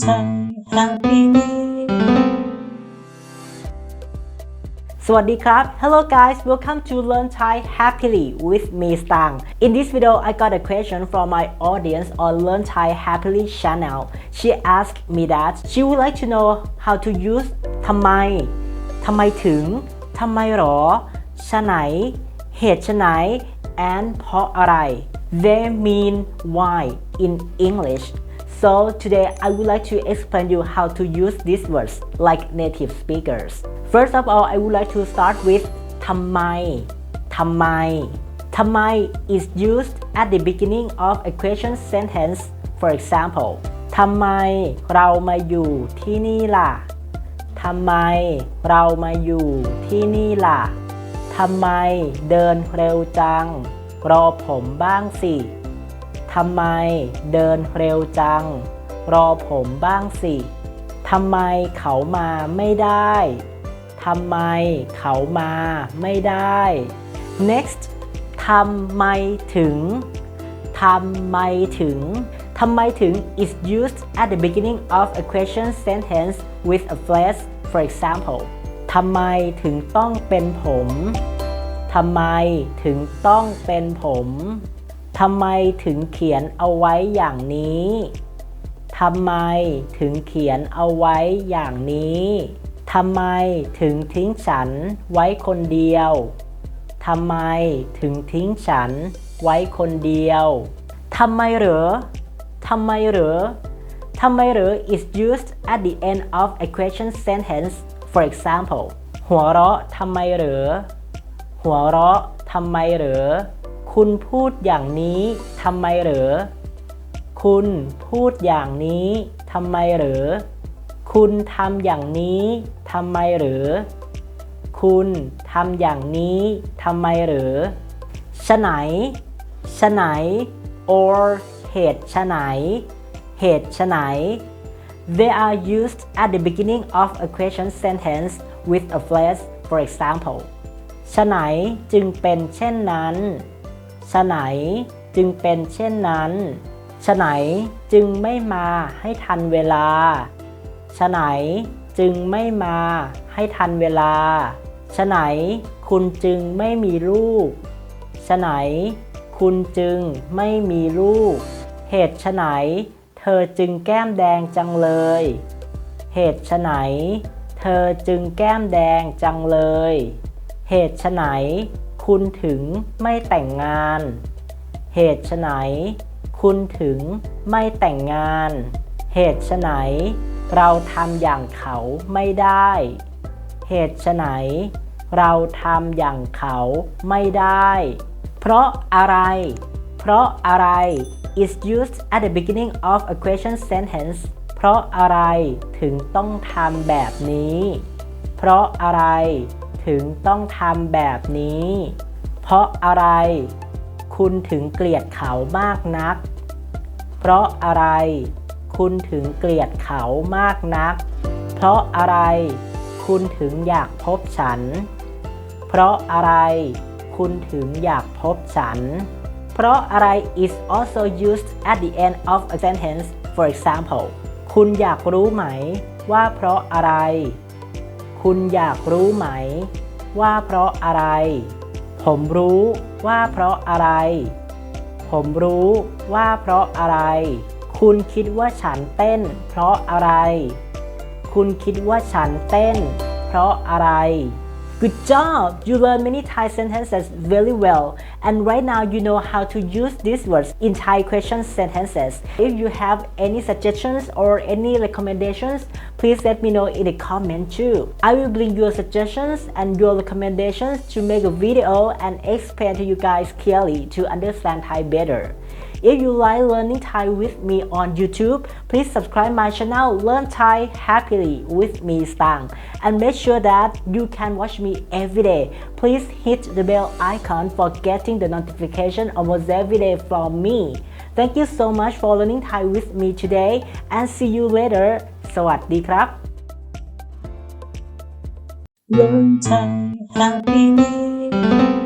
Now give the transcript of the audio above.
ใจสวัสดีครับ Hello guys welcome to Learn Thai Happily with me Stang in this video I got a question from my audience on Learn Thai Happily channel she asked me that she would like to know how to use ทำไม ทำไมถึง ทำไมหรอชะไหน เหตุชะไหน and เพราะอะไร they mean why in English So today I would like to explain you how to use these words like native speakers. First of all, I would like to start with ทำไม ทำไม ทำไม is used at the beginning of a question sentence. For example, ทำไมเรามาอยู่ที่นี่ล่ะ ทำไมเรามาอยู่ที่นี่ล่ะ ทำไมเดินเร็วจัง รอผมบ้างสิทำไมเดินเร็วจัง รอผมบ้างสิ ทำไมเขามาไม่ได้ทำไมเขามาไม่ได้ next ทำไมถึงทำไมถึง ทำไมถึง is used at the beginning of a question sentence with a phrase for example ทำไมถึงต้องเป็นผมทำไมถึงต้องเป็นผมทำไมถึงเขียนเอาไว้อย่างนี้ ทำไมถึงเขียนเอาไว้อย่างนี้ ทำไมถึงทิ้งฉันไว้คนเดียว ทำไมถึงทิ้งฉันไว้คนเดียว ทำไมเหรอทำไมเหรอ ทำไมเหรอ is used at the end of a question sentence for example หัวเราะทำไมเหรอ หัวเราะทำไมเหรอคุณพูดอย่างนี้ทำไมเหรอ คุณพูดอย่างนี้ทำไมเหรอ คุณทำอย่างนี้ทำไมเหรอคุณทำอย่างนี้ทำไมเหรอฉะไหนฉะไหน or เหตุฉะไหน เหตุฉะไหน They are used at the beginning of a question sentence with a phrase for example ฉะไหนจึงเป็นเช่นนั้นฉไหนจึงเป็นเช่นนั้น ฉไหนจึงไม่มาให้ทันเวลา ฉไหนจึงไม่มาให้ทันเวลา ฉไหนคุณจึงไม่มีลูก ฉไหนคุณจึงไม่มีลูก เหตุฉไหนเธอจึงแก้มแดงจังเลย เหตุฉไหนเธอจึงแก้มแดงจังเลย เหตุฉไหนคุณถึงไม่แต่งงาน เหตุไฉนคุณถึงไม่แต่งงาน เหตุไฉนเราทำอย่างเขาไม่ได้ เหตุไฉนเราทำอย่างเขาไม่ได้ เพราะอะไร เพราะอะไร is used at the beginning of a question sentence เพราะอะไรถึงต้องทำแบบนี้ เพราะอะไรถึงต้องทำแบบนี้ เพราะอะไร คุณถึงเกลียดเขามากนัก เพราะอะไร คุณถึงเกลียดเขามากนัก เพราะอะไร คุณถึงอยากพบฉัน เพราะอะไร คุณถึงอยากพบฉัน เพราะอะไร is also used at the end of a sentence for example คุณอยากรู้ไหมว่าเพราะอะไรคุณอยากรู้ไหม ว่าเพราะอะไร ผมรู้ว่าเพราะอะไร ผมรู้ว่าเพราะอะไร คุณคิดว่าฉันเต้น เพราะอะไร คุณคิดว่าฉันเต้น เพราะอะไร Good job! You l e a r n many Thai sentences very well. And right now you know how to use these words in Thai question sentences. If you have any suggestions or any recommendations, please let me know in the comment too. I will bring your suggestions and your recommendations to make a video and explain to you guys clearly to understand Thai better. If you like learning Thai with me on YouTube, please subscribe my channel Learn Thai Happily with me Stang and make sure that you can watch me every day. Please hit the bell icon for getting the notification almost every day from me. Thank you so much for learning Thai with me today and see you later สวัสดีครับ Learn Thai Happily